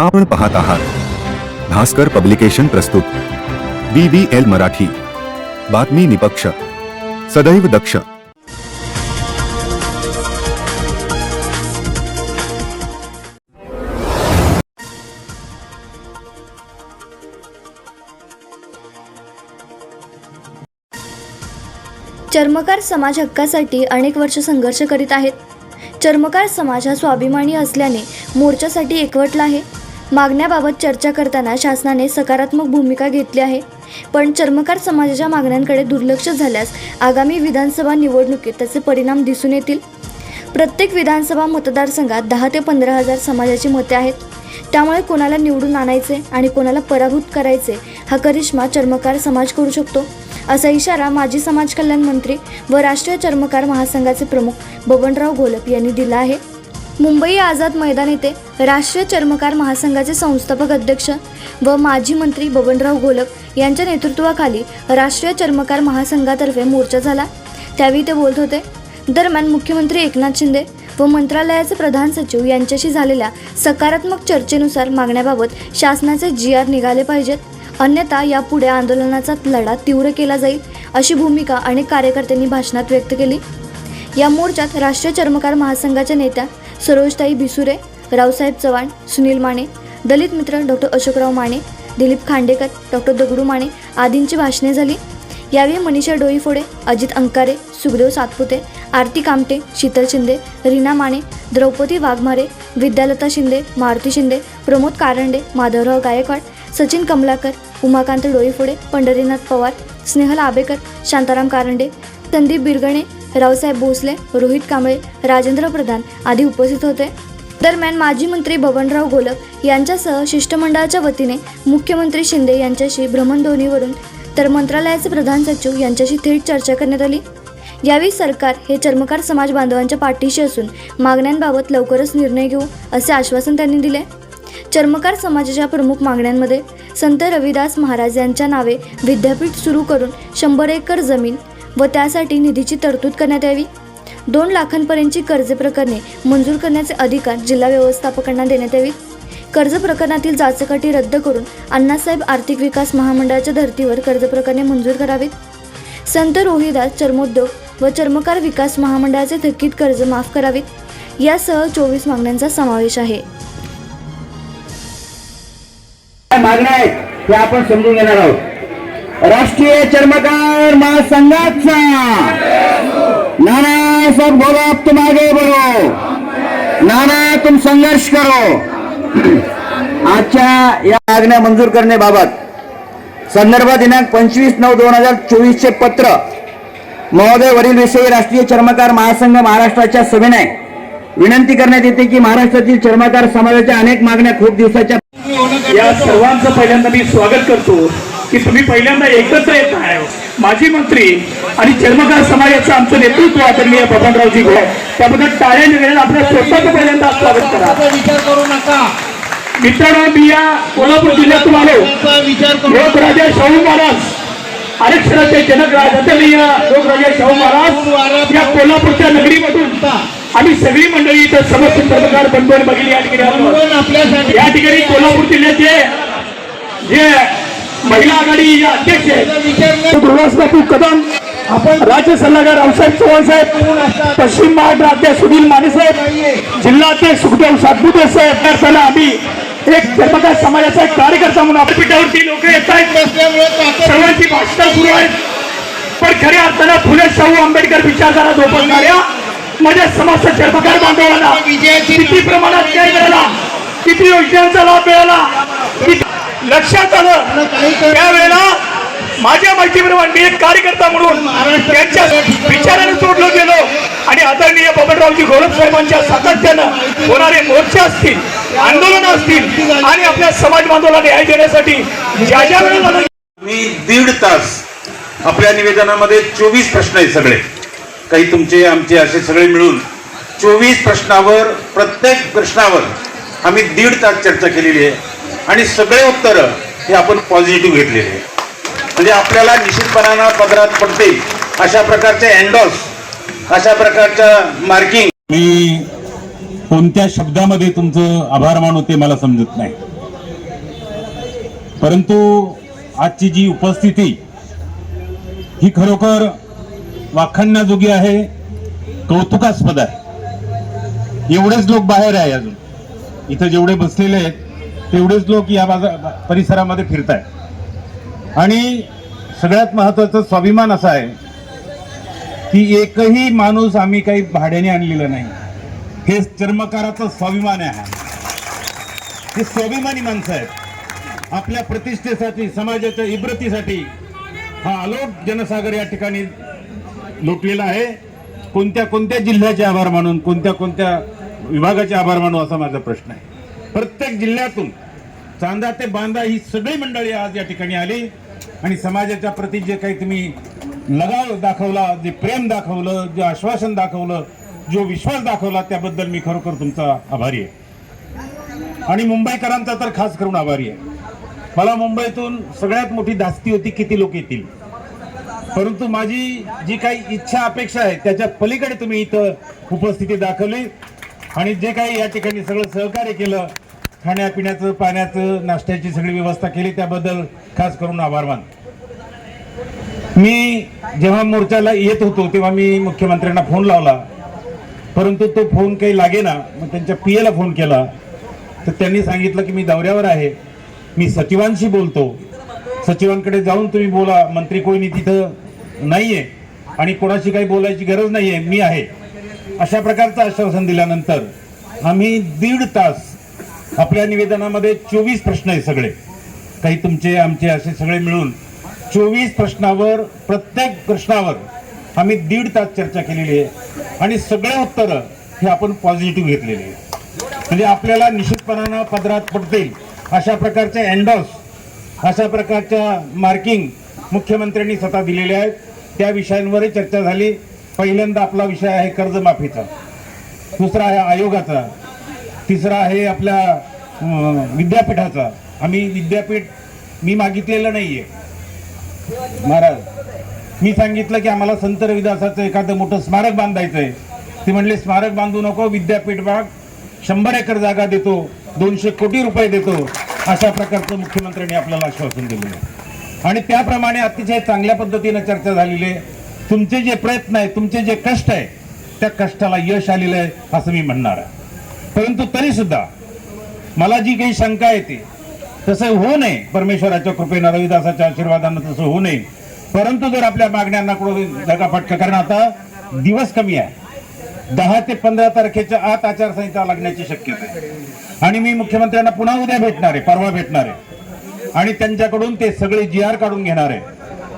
आपण पाहत आहात. भास्कर पब्लिकेशन प्रस्तुत. B B L Marathi. बातमी निपक्ष. सदैव दक्ष. चर्मकार समाज हक्कासाठी अनेक वर्ष संघर्ष करीत आहेत. चर्मकार समाज हा स्वाभिमानी असल्याने मोर्चासाठी एकवटला आहे. मागण्याबाबत चर्चा करताना शासनाने सकारात्मक भूमिका घेतली आहे. पण चर्मकार समाजाच्या मागण्यांकडे दुर्लक्ष झाल्यास आगामी विधानसभा निवडणुकीत त्याचे परिणाम दिसून येतील. प्रत्येक विधानसभा मतदारसंघात दहा ते पंधरा हजार समाजाची मते आहेत. त्यामुळे कोणाला निवडून आणायचे आणि कोणाला पराभूत करायचे हा करिश्मा चर्मकार समाज करू शकतो. असा इशारा माजी समाज कल्याण मंत्री व राष्ट्रीय चर्मकार महासंघाचे प्रमुख बबनराव घोलप यांनी दिला आहे. मुंबई आझाद मैदान येथे राष्ट्रीय चर्मकार महासंघाचे संस्थापक अध्यक्ष व माजी मंत्री बबनराव गोलक यांच्या नेतृत्वाखाली राष्ट्रीय चर्मकार महासंघातर्फे मोर्चा झाला. त्यावेळी ते बोलत होते दरम्यान मुख्यमंत्री एकनाथ शिंदे व मंत्रालयाचे प्रधान सचिव यांच्याशी झालेल्या सकारात्मक चर्चेनुसार मागण्याबाबत शासनाचे जी आर निघाले पाहिजेत. अन्यथा यापुढे आंदोलनाचा लढा तीव्र केला जाईल अशी भूमिका अनेक कार्यकर्त्यांनी भाषणात व्यक्त केली. या मोर्चात राष्ट्रीय चर्मकार महासंघाच्या नेत्या सरोजताई भिसुरे रावसाहेब चव्हाण सुनील माने दलित मित्र डॉक्टर अशोकराव माने दिलीप खांडेकर डॉक्टर दगडू माने आदींची भाषणे झाली. यावेळी मनीषा डोईफोडे अजित अंकारे सुखदेव सातपुते आरती कामटे शीतल शिंदे रीना माने द्रौपदी वाघमारे विद्यालता शिंदे मारुती शिंदे प्रमोद कारंडे माधवराव गायकवाड सचिन कमलाकर उमाकांत डोईफोडे पंढरीनाथ पवार स्नेहल आबेकर शांताराम कारंडे संदीप बिरगणे रावसाहेब भोसले रोहित कांबळे राजेंद्र प्रधान आदी उपस्थित होते. दरम्यान माजी मंत्री बबनराव गोलक यांच्यासह शिष्टमंडळाच्या वतीने मुख्यमंत्री शिंदे यांच्याशी भ्रमणध्वनीवरून तर मंत्रालयाचे प्रधान सचिव यांच्याशी थेट चर्चा करण्यात आली. यावेळी सरकार हे चर्मकार समाज बांधवांच्या पाठीशी असून मागण्यांबाबत लवकरच निर्णय घेऊ असे आश्वासन त्यांनी दिले. चर्मकार समाजाच्या प्रमुख मागण्यांमध्ये संत रविदास महाराज यांच्या नावे विद्यापीठ सुरू करून शंभर एकर जमीन व त्यासाठी निधीची तरतूद करण्यात यावी. दोन लाखांपर्यंतची कर्ज प्रकरणे मंजूर करण्याचे अधिकार जिल्हा व्यवस्थापकांना देण्यात यावी. कर्ज प्रकरणातील जाचकाठी रद्द करून अण्णासाहेब आर्थिक विकास महामंडळाच्या धर्तीवर कर्ज प्रकरणे मंजूर करावीत. संत रोहिदास चर्मोद्योग व चर्मकार विकास महामंडळाचे थकीत कर्ज माफ करावीत. यासह चोवीस मागण्यांचा समावेश आहे. मागण्या आहेत आपण समजून घेणार आहोत. राष्ट्रीय चर्मकार महासंघाचा. नाना सब बोलो अब तुम आगे बढ़ो. नाना तुम संघर्ष करो. आजच्या या मागण्या मंजूर करण्याबाबत संदर्भ दिनांक पंचवीस नऊ दोन हजार चोवीस चे पत्र महोदय वरील विषयी राष्ट्रीय चर्मकार महासंघ महाराष्ट्राच्या सभेने विनंती करण्यात येते की महाराष्ट्रातील चर्मकार समाजाच्या अनेक मागण्या खूप दिवसाच्या या सर्वांचं पहिल्यांदा मी स्वागत करतो. की तुम्ही पहिल्यांदा एकत्र येत आहे. माजी मंत्री आणि चर्मकार समाजाचं आमचं नेतृत्व आदरणीय बबनरावजी घोळ त्याबद्दल टाळ्या निघेल आपल्या स्वतःचं पहिल्यांदा स्वागत करा. विचार करू नका. मित्रांनो मी या कोल्हापूर जिल्ह्यातून आलो. विचार करू लोकराजा शाहू महाराज. आरक्षणाचे जनक राज आदरणीय लोकराजा शाहू महाराज. या कोल्हापूरच्या नगरीमधून आम्ही सगळी मंडळी इथं समस्त चर्मकार बंधून बघितली या ठिकाणी या ठिकाणी कोल्हापूर जिल्ह्याचे जे महिला आघाडी अध्यक्ष बापू कदम आपण राज्य सल्लागार रावसाहेब चव्हाण साहेब पश्चिम महाराष्ट्र अध्यक्ष सुनील माने साहेब जिल्हा अध्यक्ष सुखदेव सातपुते साहेब आम्ही एक चर्मकार समाजाचा एक कार्यकर्ता म्हणून आपल्या पीठावरती लोक येत आहेत. सर्वांची भाषणं सुरू आहेत. पण खऱ्या अर्थानं फुले शाहू आंबेडकर विचारधारा जोपासणाऱ्या माझ्या समाजच्या चर्मकार बांधवांना किती प्रमाणात न्याय मिळाला? किती योजनांचा लाभ मिळाला? लक्षात आलं. त्यावेळेला माझ्या माहितीप्रमाणे मी एक कार्यकर्ता म्हणून. त्यांच्या विचाराने जोडलो गेलो. आणि आदरणीय बबनरावजी घोलप साहेबांच्या सातत्यानं होणारे मोर्चे असतील आंदोलन असतील आणि आपल्या समाज बांधवाला न्याय देण्यासाठी ज्या ज्या वेळेला मी दीड तास आपल्या निवेदनामध्ये चोवीस प्रश्न आहेत सगळे. काही तुमचे आमचे असे सगळे मिळून चोवीस प्रश्नावर प्रत्येक प्रश्नावर आम्ही दीड तास चर्चा केलेली आहे. आणि सगळे उत्तरं हे आपण पॉझिटिव्ह घेतलेले म्हणजे आपल्याला निश्चितपणानं पदरात पडते. अशा प्रकारचे अँडॉस अशा प्रकारच्या मार्किंग मी कोणत्या शब्दामध्ये तुमचं आभार मानू ते मला समजत नाही. परंतु आजची जी उपस्थिती ही खरोखर वाखाणण्याजोगी आहे कौतुकास्पद आहे. एवढेच लोक बाहेर आहे अजून. इथं जेवढे बसलेले आहेत तेवढेच लोक या बाजार परिसरामध्ये फिरत आहेत आणि सगळ्यात महत्त्वाचा स्वाभिमान असा आहे की एकही माणूस आम्ही काही भाड्याने आणलेलं नाही. हे चर्मकाराचं स्वाभिमान आहे. हे स्वाभिमानी माणसं आहेत. आपल्या प्रतिष्ठेसाठी समाजाच्या इब्रतीसाठी हा अलोट जनसागर या ठिकाणी लोटलेला आहे. कोणत्या कोणत्या जिल्ह्याचे आभार मानून कोणत्या कोणत्या विभागाचे आभार मानू असा माझा प्रश्न आहे. प्रत्येक जिल्ह्यातून चांदा ते बांदा ही सगळी मंडळी आज या ठिकाणी आली. आणि समाजाच्या प्रती जे काही तुम्ही लगाव दाखवला जे प्रेम दाखवलं जे आश्वासन दाखवलं जो विश्वास दाखवला त्याबद्दल मी खरोखर तुमचा आभारी आहे. आणि मुंबईकरांचा तर खास करून आभारी आहे. मला मुंबईतून सगळ्यात मोठी धास्ती होती किती लोक येतील. परंतु माझी जी काही इच्छा अपेक्षा आहे त्याच्या पलीकडे तुम्ही इथं उपस्थिती दाखवली. आणि जे काही या ठिकाणी सगळं सहकार्य केलं खाण्यापिण्याचं पाण्याचं नाश्त्याची सगळी व्यवस्था केली त्याबद्दल खास करून आभार मान मी जेव्हा मोर्चाला येत होतो तेव्हा मी मुख्यमंत्र्यांना फोन लावला. परंतु तो फोन काही लागेना मग त्यांच्या पी एला फोन केला. तर त्यांनी सांगितलं की मी दौऱ्यावर आहे. मी सचिवांशी बोलतो. सचिवांकडे जाऊन तुम्ही बोला मंत्री कोणी तिथं नाहीये. आणि कोणाशी काही बोलायची गरज नाहीये मी आहे. अशा प्रकारचं आश्वासन दिल्यानंतर आम्ही दीड तास आपल्या निवेदनामध्ये चोवीस प्रश्न आहे सगळे. काही तुमचे आमचे असे सगळे मिळून चोवीस प्रश्नावर प्रत्येक प्रश्नावर आम्ही दीड तास चर्चा केलेली आहे. आणि सगळे उत्तरं हे आपण पॉझिटिव्ह घेतलेली आहे म्हणजे आपल्याला निश्चितपणानं पदरात पडतील अशा प्रकारचे अँडॉस अशा प्रकारच्या मार्किंग मुख्यमंत्र्यांनी स्वतः दिलेले आहेत. त्या विषयांवरही चर्चा झाली. पहिल्यांदा आपला विषय आहे कर्जमाफीचा. दुसरा आहे आयोगाचा. तिसरा आहे आपल्या विद्यापीठाचा. आम्ही विद्यापीठ मी मागितलेलं नाही आहे महाराज मी सांगितलं की आम्हाला संत रविदासाचं एखादं मोठं स्मारक बांधायचं आहे ते म्हणले स्मारक बांधू नको विद्यापीठ भाग शंभर एकर जागा देतो दोनशे कोटी रुपये देतो. अशा प्रकारचं मुख्यमंत्र्यांनी आपल्याला आश्वासन दिलेलं आणि त्याप्रमाणे अतिशय चांगल्या पद्धतीनं चर्चा झालेली आहे. तुमचे जे प्रयत्न आहे तुमचे जे कष्ट आहे त्या कष्टाला यश आलेलं आहे असं मी म्हणणार आहे. परंतु तरी सुद्धा मला जी काही शंका येते तसं होऊ नये. परमेश्वराच्या कृपेनं रविदासाच्या आशीर्वादानं तसं होऊ नये. परंतु जर आपल्या मागण्यांना कुठं धकाफटका कारण आता दिवस कमी आहे. दहा ते पंधरा तारखेच्या आत आचारसंहिता लागण्याची शक्यता आहे. आणि मी मुख्यमंत्र्यांना पुन्हा उद्या भेटणार आहे परवा भेटणार आहे. आणि त्यांच्याकडून ते सगळे जी आर काढून घेणार आहे.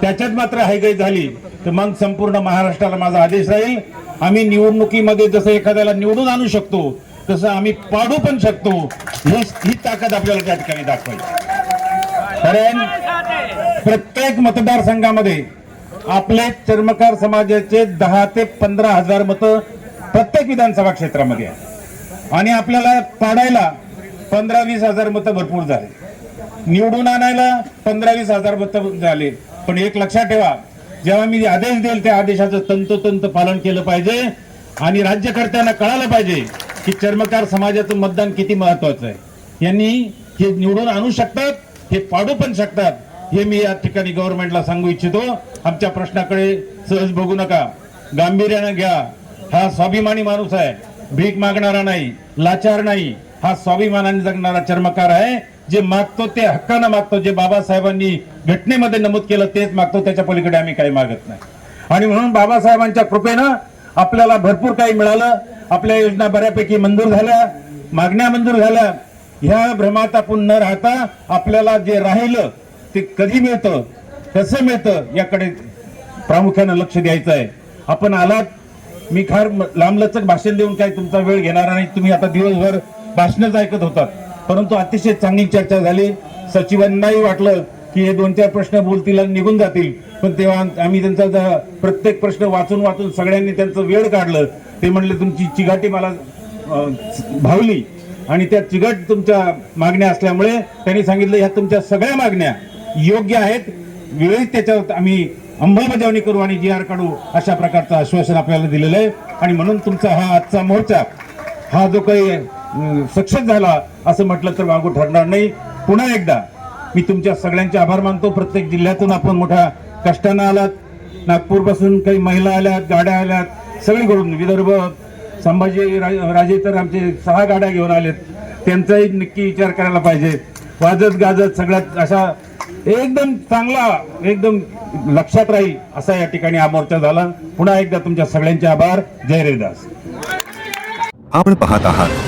त्याच्यात मात्र हायगाई झाली तर मग संपूर्ण महाराष्ट्राला माझा आदेश राहील. आम्ही निवडणुकीमध्ये जसं एखाद्याला निवडून आणू शकतो तसं आम्ही पाडू पण शकतो. ही ही ताकद आपल्याला त्या ठिकाणी दाखवायची कारण प्रत्येक मतदारसंघामध्ये आपले चर्मकार समाजाचे दहा ते पंधरा हजार मतं प्रत्येक विधानसभा क्षेत्रामध्ये आहे आणि आपल्याला पाडायला पंधरा वीस हजार मतं भरपूर झाले. निवडून आणायला पंधरा वीस हजार मतं झाले. पण एक लक्षात ठेवा जेव्हा मी आदेश देईल त्या आदेशाचं तंतोतंत पालन केलं पाहिजे आणि राज्यकर्त्यांना कळालं पाहिजे की चर्मकार समाजाचं मतदान किती महत्वाचं आहे. यांनी हे निवडून आणू शकतात हे पाडू पण शकतात हे मी या ठिकाणी गव्हर्नमेंटला सांगू इच्छितो. आमच्या प्रश्नाकडे सहज बघू नका. गांभीर्यानं घ्या. हा स्वाभिमानी माणूस आहे. भीक मागणारा नाही लाचार नाही. हा स्वाभिमानाने जगणारा चर्मकार आहे. जे मागतो ते हक्कानं मागतो जे बाबासाहेबांनी घटनेमध्ये नमूद केलं तेच मागतो त्याच्या पलीकडे आम्ही काही मागत नाही. आणि म्हणून बाबासाहेबांच्या कृपेनं आपल्याला भरपूर काही मिळालं. आपल्या योजना बऱ्यापैकी मंजूर झाल्या मागण्या मंजूर झाल्या. ह्या भ्रमात आपण न राहता आपल्याला जे राहिलं ते कधी मिळतं कसं मिळतं याकडे प्रामुख्यानं लक्ष द्यायचं आहे. आपण आलात मी फार लांबलचक भाषण देऊन काही तुमचा वेळ घेणार नाही. तुम्ही आता दिवसभर भाषणच ऐकत होतात. परंतु अतिशय चांगली चर्चा झाली. सचिवांनाही वाटलं की हे दोन चार प्रश्न बोलतील आणि निघून जातील. पण तेव्हा आम्ही त्यांचा प्रत्येक प्रश्न वाचून वाचून सगळ्यांनी त्यांचं वेळ काढलं. ते म्हणले तुमची चिघाटी मला भावली. आणि त्या चिघट तुमच्या मागण्या असल्यामुळे त्यांनी सांगितलं ह्या तुमच्या सगळ्या मागण्या योग्य आहेत. वेळेत त्याच्यावर आम्ही अंमलबजावणी करू आणि जी आर काढू अशा प्रकारचं आश्वासन आपल्याला दिलेलं आहे. आणि म्हणून तुमचा हा आजचा मोर्चा हा जो काही सक्षम झाला असं म्हटलं तर वागू ठरणार नाही. पुन्हा एकदा मी तुमच्या सगळ्यांचे आभार मानतो. प्रत्येक जिल्ह्यातून आपण मोठ्या कष्टानं आलात. नागपूरपासून काही महिला आल्यात गाड्या आल्यात सगळीकडून विदर्भ संभाजी राजे तर आमचे सहा गाड्या घेऊन आलेत. त्यांचाही नक्की विचार करायला पाहिजे. वाजत गाजत सगळ्यात अशा एकदम चांगला एकदम लक्षात राहील असा या ठिकाणी हा मोर्चा झाला. पुन्हा एकदा तुमच्या सगळ्यांचे आभार. जय रेदास आपण पाहत आहात